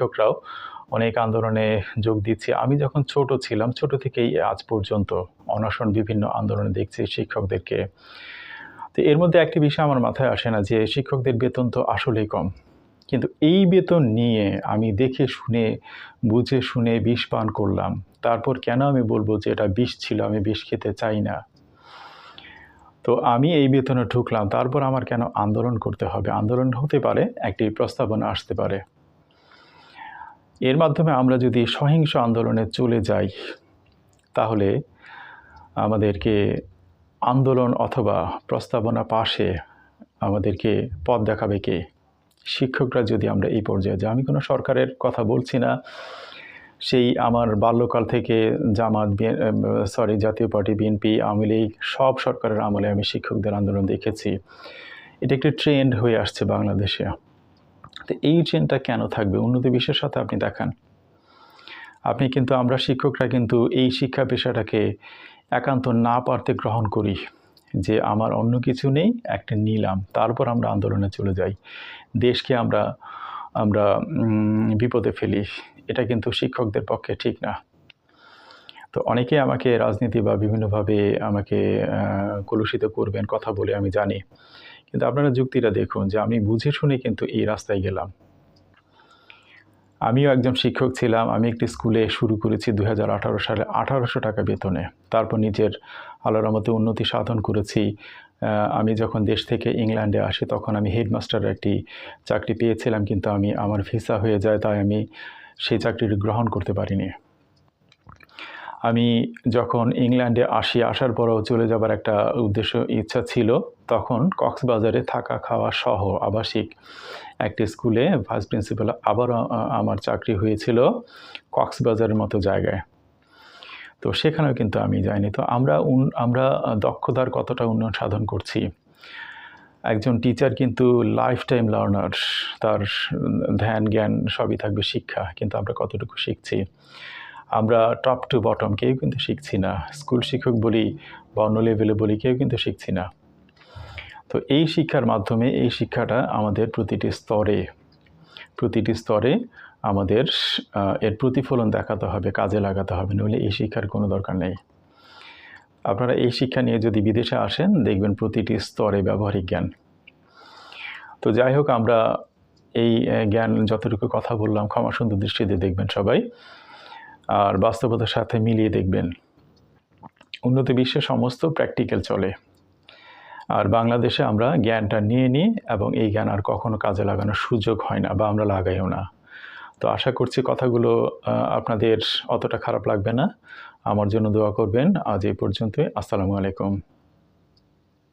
শিক্ষকরাও অনেক আন্দোলনে যোগ দিচ্ছে। আমি যখন ছোট ছিলাম, ছোট থেকেই আজ পর্যন্ত অনশন বিভিন্ন আন্দোলনে দেখছি শিক্ষকদেরকে। তো এর মধ্যে একটি বিষয় আমার মাথায় আসে না যে শিক্ষকদের বেতন তো আসলেই কম। কিন্তু এই বেতন নিয়ে আমি দেখে শুনে, বুঝে শুনে বিষ পান করলাম। তারপর কেন আমি বলব যে এটা বিষ ছিল, আমি বিষ খেতে চাই না? তো আমি এই বেতনে ঢুকলাম। তারপর আমার কেন আন্দোলন করতে হবে? আন্দোলন হতে পারে, একটি প্রস্তাবনা আসতে পারে। এর মাধ্যমে আমরা যদি সহিংস আন্দোলনে চলে যাই, তাহলে আমাদেরকে আন্দোলন অথবা প্রস্তাবনা পাশে আমাদেরকে পথ দেখাবে কে? শিক্ষকরা যদি আমরা এই পর্যায়ে যাই, আমি কোনো সরকারের কথা বলছি না। সেই আমার বাল্যকাল থেকে Jamaat sorry Jatiya Party, BNP, Awami League সব সরকারের আমলে আমি শিক্ষকদের আন্দোলন দেখেছি। এটা একটি ট্রেন্ড হয়ে আসছে বাংলাদেশে। তো এই ট্রেন্ডটা কেন থাকবে? উন্নতি বিশ্বের সাথে আপনি দেখান। আপনি কিন্তু, আমরা শিক্ষকরা কিন্তু এই শিক্ষা পেশাটাকে একান্ত না পারতে গ্রহণ করি যে আমার অন্য কিছু নেই, একটা নিলাম, তারপর আমরা আন্দোলনে চলে যাই। দেশকে আমরা আমরা বিপদে ফেলি। এটা কিন্তু শিক্ষকদের পক্ষে ঠিক না। তো অনেকে আমাকে রাজনীতি বা বিভিন্নভাবে আমাকে কলুষিত করবেন, কথা বলে আমি জানি। কিন্তু আপনারা যুক্তিটা দেখুন যে আমি বুঝে শুনে কিন্তু এই রাস্তায় গেলাম। আমিও একজন শিক্ষক ছিলাম, আমি একটি স্কুলে শুরু করেছি দু হাজার আঠারো সালে আঠারোশো টাকা বেতনে। তারপর নিজের আলোর মতো উন্নতি সাধন করেছি। আমি যখন দেশ থেকে ইংল্যান্ডে আসি তখন আমি হেডমাস্টার একটি চাকরি পেয়েছিলাম, কিন্তু আমি আমার ভিসা হয়ে যায়, তাই আমি সেই চাকরিটি গ্রহণ করতে পারিনি। আমি যখন ইংল্যান্ডে আসি, আসার পরও চলে যাবার একটা উদ্দেশ্য, ইচ্ছা ছিল, তখন কক্সবাজারে থাকা খাওয়া সহ আবাসিক একটি স্কুলে ভাইস প্রিন্সিপাল আবারও আমার চাকরি হয়েছিল কক্সবাজারের মতো জায়গায়। তো সেখানেও কিন্তু আমি যাইনি। তো আমরা আমরা দক্ষতার কতটা উন্নয়ন সাধন করছি? একজন টিচার কিন্তু লাইফ টাইম লার্নার তার ধ্যান, জ্ঞান সবই থাকবে শিক্ষা, কিন্তু আমরা কতটুকু শিখছি? আমরা টপ টু বটম কেউ কিন্তু শিখছি না। স্কুল শিক্ষক বলি বা অন্য লেভেলে বলি, কেউ কিন্তু শিখছি না। তো এই শিক্ষার মাধ্যমে এই শিক্ষাটা আমাদের প্রতিটি স্তরে প্রতিটি স্তরে আমাদের এর প্রতিফলন দেখাতে হবে, কাজে লাগাতে হবে, নইলে এই শিক্ষার কোনো দরকার নেই। আপনারা এই শিক্ষা নিয়ে যদি বিদেশে আসেন, দেখবেন প্রতিটি স্তরে ব্যবহারিক জ্ঞান। তো যাই হোক, আমরা এই জ্ঞান যতটুকু কথা বললাম, ক্ষমা সুন্দর দৃষ্টিতে দেখবেন সবাই। আর বাস্তবতার সাথে মিলিয়ে দেখবেন। উন্নত বিশ্বে সমস্ত প্র্যাকটিক্যাল চলে। আর বাংলাদেশে আমরা জ্ঞানটা নিয়ে নিই এবং এই জ্ঞান আর কখনো কাজে লাগানোর সুযোগ হয় না বা আমরা লাগাইও না। তো আশা করছি কথাগুলো আপনাদের অতটা খারাপ লাগবে না। আমার জন্য দোয়া করবেন। আজ এই পর্যন্তই। আসসালামু আলাইকুম।